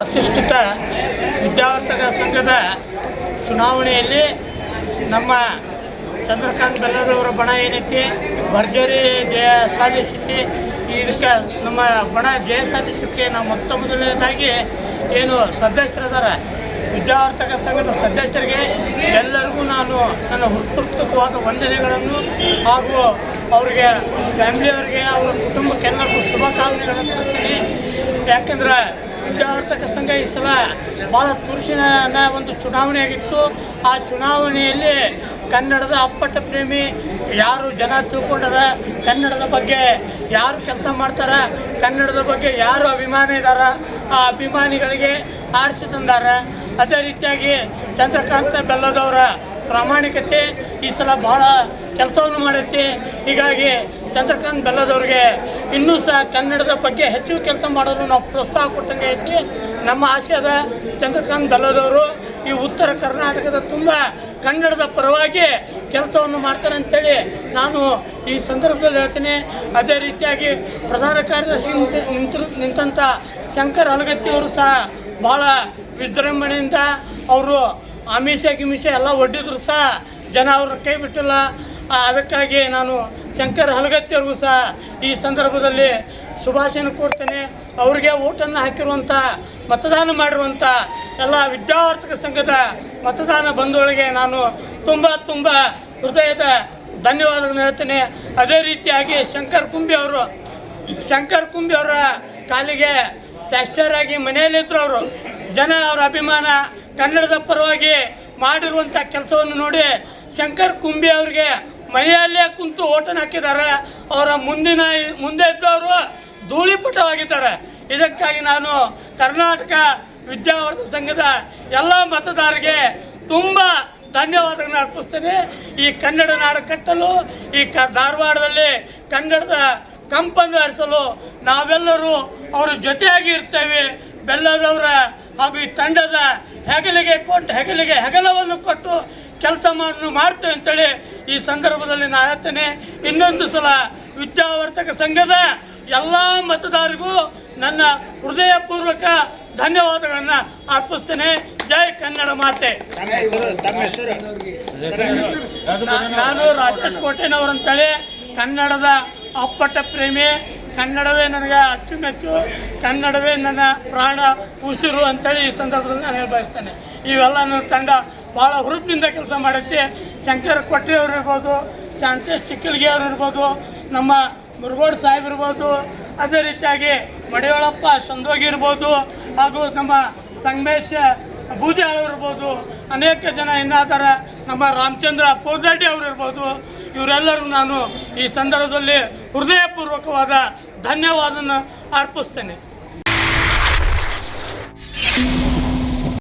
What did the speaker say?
ಪ್ರತಿಷ್ಠಿತ ವಿದ್ಯಾವರ್ತಕ ಸಂಘದ ಚುನಾವಣೆಯಲ್ಲಿ ನಮ್ಮ ಚಂದ್ರಕಾಂತ್ ಬೆಲ್ಲದವರ ಬಣ ಏನೈತಿ? ಭರ್ಜರಿ ಜಯ ಸಾಧಿಸೈತಿ ಇದಕ್ಕೆ ನಮ್ಮ ಬಣ ಜಯ ಸಾಧಿಸೋಕ್ಕೆ ನಾವು ಮೊತ್ತ ಮೊದಲನೇದಾಗಿ ಏನು ಸದಸ್ಯರದಾರ ವಿದ್ಯಾವರ್ತಕ ಸಂಘದ ಸದಸ್ಯರಿಗೆ ಎಲ್ಲರಿಗೂ ನಾನು ನನ್ನ ಹೃತ್ಪೂರ್ವಕವಾದ ವಂದನೆಗಳನ್ನು ಹಾಗೂ ಅವರಿಗೆ ಫ್ಯಾಮಿಲಿಯವರಿಗೆ, ಅವರ ಕುಟುಂಬಕ್ಕೆಲ್ಲರಿಗೂ ಶುಭಕಾಮನೆಗಳನ್ನು ತಿಳಿಸ್ತೀನಿ. ಯಾಕೆಂದ್ರೆ ವಿದ್ಯಾವರ್ತಕ ಸಂಘ ಈ ಸಲ ಭಾಳ ತುರ್ಸಿನ ಒಂದು ಚುನಾವಣೆ ಆಗಿತ್ತು. ಆ ಚುನಾವಣೆಯಲ್ಲಿ ಕನ್ನಡದ ಅಪ್ಪಟ ಪ್ರೇಮಿ ಯಾರು ಜನ ತಿಳ್ಕೊಂಡಾರ? ಕನ್ನಡದ ಬಗ್ಗೆ ಯಾರು ಕೆಲಸ ಮಾಡ್ತಾರ? ಕನ್ನಡದ ಬಗ್ಗೆ ಯಾರು ಅಭಿಮಾನಿ ಇದಾರ? ಆ ಅಭಿಮಾನಿಗಳಿಗೆ ಆರಿಸಿ ತಂದಾರ. ಅದೇ ರೀತಿಯಾಗಿ ಚಂದ್ರಕಾಂತ ಬೆಲ್ಲದವರ ಪ್ರಾಮಾಣಿಕತೆ ಈ ಸಲ ಭಾಳ ಕೆಲಸವನ್ನು ಮಾಡುತ್ತೆ. ಹೀಗಾಗಿ ಚಂದ್ರಕಾಂತ್ ಬೆಲ್ಲದವ್ರಿಗೆ ಇನ್ನೂ ಸಹ ಕನ್ನಡದ ಬಗ್ಗೆ ಹೆಚ್ಚು ಕೆಲಸ ಮಾಡಲು ನಾವು ಪ್ರೋತ್ಸಾಹ ಕೊಟ್ಟಂಗೆ ಐತಿ. ನಮ್ಮ ಆಶಯದ ಚಂದ್ರಕಾಂತ್ ಬೆಲ್ಲದವರು ಈ ಉತ್ತರ ಕರ್ನಾಟಕದ ತುಂಬ ಕನ್ನಡದ ಪರವಾಗಿ ಕೆಲಸವನ್ನು ಮಾಡ್ತಾರೆ ಅಂತೇಳಿ ನಾನು ಈ ಸಂದರ್ಭದಲ್ಲಿ ಹೇಳ್ತೀನಿ. ಅದೇ ರೀತಿಯಾಗಿ ಪ್ರಧಾನ ಕಾರ್ಯದರ್ಶಿ ನಿಂತು ನಿಂತು ನಿಂತಂಥ ಶಂಕರ್ ಅಲಗತ್ತಿಯವರು ಸಹ ಭಾಳ ವಿಜೃಂಭಣೆಯಿಂದ ಅವರು ಆಮಿಷ ಗಿಮಿಷ ಎಲ್ಲ ಒಡ್ಡಿದ್ರು ಸಹ ಜನ ಅವ್ರ ಕೈ ಬಿಟ್ಟಿಲ್ಲ. ಅದಕ್ಕಾಗಿ ನಾನು ಶಂಕರ್ ಹಲಗತ್ತಿಯವ್ರಿಗೂ ಸಹ ಈ ಸಂದರ್ಭದಲ್ಲಿ ಶುಭಾಶಯನ ಕೋರ್ತೇನೆ. ಅವರಿಗೆ ಓಟನ್ನು ಹಾಕಿರುವಂಥ ಮತದಾನ ಮಾಡಿರುವಂಥ ಎಲ್ಲ ವಿದ್ಯಾವರ್ಧಕ ಸಂಘದ ಮತದಾನ ಬಂಧುಗಳಿಗೆ ನಾನು ತುಂಬ ತುಂಬ ಹೃದಯದ ಧನ್ಯವಾದಗಳನ್ನು ಹೇಳ್ತೇನೆ. ಅದೇ ರೀತಿಯಾಗಿ ಶಂಕರ್ ಕುಂಬಿ ಅವರು, ಶಂಕರ್ ಕುಂಬಿ ಅವರ ಕಾಲಿಗೆ ಫ್ಯಾಕ್ಚರ್ ಆಗಿ ಮನೆಯಲ್ಲಿದ್ದರು ಅವರು. ಜನ ಅವರ ಅಭಿಮಾನ ಕನ್ನಡದ ಪರವಾಗಿ ಮಾಡಿರುವಂಥ ಕೆಲಸವನ್ನು ನೋಡಿ ಶಂಕರ್ ಕುಂಬಿ ಅವರಿಗೆ ಮನೆಯಲ್ಲೇ ಕುಂತು ಓಟನ್ ಹಾಕಿದ್ದಾರೆ. ಅವರ ಮುಂದಿನ ಮುಂದೆ ಇದ್ದವರು ಧೂಳಿಪಟವಾಗಿದ್ದಾರೆ. ಇದಕ್ಕಾಗಿ ನಾನು ಕರ್ನಾಟಕ ವಿದ್ಯಾವರ್ಧ ಸಂಘದ ಎಲ್ಲ ಮತದಾರರಿಗೆ ತುಂಬ ಧನ್ಯವಾದಗಳನ್ನು ಅರ್ಪಿಸ್ತೇನೆ. ಈ ಕನ್ನಡ ನಾಡು ಕಟ್ಟಲು, ಈ ಕ ಧಾರವಾಡದಲ್ಲಿ ಕನ್ನಡದ ಕಂಪನ್ನು ಹರಿಸಲು ನಾವೆಲ್ಲರೂ ಅವರ ಜೊತೆಯಾಗಿ ಇರ್ತೇವೆ. ಬೆಲ್ಲದವರ ಹಾಗೂ ಈ ತಂಡದ ಹೆಗಲಿಗೆ ಕೊಟ್ಟು, ಹೆಗಲಿಗೆ ಹೆಗಲವನ್ನು ಕೊಟ್ಟು ಕೆಲಸ ಮಾಡಿ ಮಾಡ್ತೇವೆ ಅಂತೇಳಿ ಈ ಸಂದರ್ಭದಲ್ಲಿ ನಾನು ಹೇಳ್ತೇನೆ. ಇನ್ನೊಂದು ಸಲ ವಿದ್ಯಾವರ್ತಕ ಸಂಘದ ಎಲ್ಲ ಮತದಾರರಿಗೂ ನನ್ನ ಹೃದಯಪೂರ್ವಕ ಧನ್ಯವಾದಗಳನ್ನು ಅರ್ಪಿಸ್ತೇನೆ. ಜೈ ಕನ್ನಡ ಮಾತೆ. ನಾನು ರಾಜೇಶ್ ಕೋಟೆನವರು ಅಂತೇಳಿ ಕನ್ನಡದ ಅಪ್ಪಟ ಪ್ರೇಮಿ. ಕನ್ನಡವೇ ನನಗೆ ಅಚ್ಚುಮೆಚ್ಚು. ಕನ್ನಡವೇ ನನ್ನ ಪ್ರಾಣ ಉಸಿರು ಅಂತೇಳಿ ಈ ಸಂದರ್ಭದಲ್ಲಿ ನಾನು ಹೇಳಿ ಬಯಸ್ತೇನೆ ಇವೆಲ್ಲ ನನ್ನ ತಂಡ ಭಾಳ ಹುರುಪಿನಿಂದ ಕೆಲಸ ಮಾಡುತ್ತೆ. ಶಂಕರ ಕೊಟ್ಟೆಯವರು ಇರ್ಬೋದು, ಶಾಂತೇಶ್ ಚಿಕ್ಕಲ್ಗಿ ಅವರು ಇರ್ಬೋದು, ನಮ್ಮ ಮುರುಗೋಡ್ ಸಾಹೇಬ್ ಇರ್ಬೋದು, ಅದೇ ರೀತಿಯಾಗಿ ಮಡಿಯೊಳಪ್ಪ ಸಂದೋಗಿ ಇರ್ಬೋದು, ಹಾಗೂ ನಮ್ಮ ಸಂಗಮೇಶ ಬೂದಿಯಾಳು ಇರ್ಬೋದು, ಅನೇಕ ಜನ ಇನ್ನಾದರ ನಮ್ಮ ರಾಮಚಂದ್ರ ಪೋದಡ್ಡಿ ಅವರು ಇರ್ಬೋದು. ಇವರೆಲ್ಲರೂ ನಾನು ಈ ಸಂದರ್ಭದಲ್ಲಿ ಹೃದಯಪೂರ್ವಕವಾದ ಧನ್ಯವಾದನ ಅರ್ಪಿಸ್ತೇನೆ.